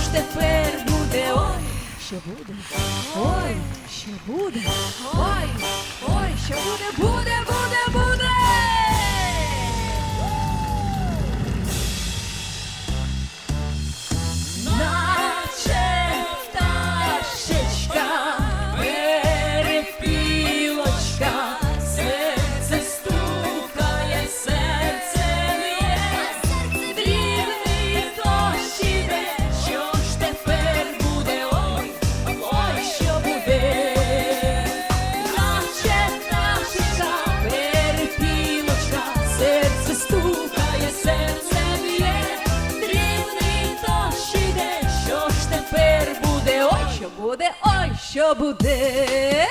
ж тепер буде? Ой, що буде? Ой, що буде? Ой, ой, що буде, буде, буде, що буде, ой, що буде.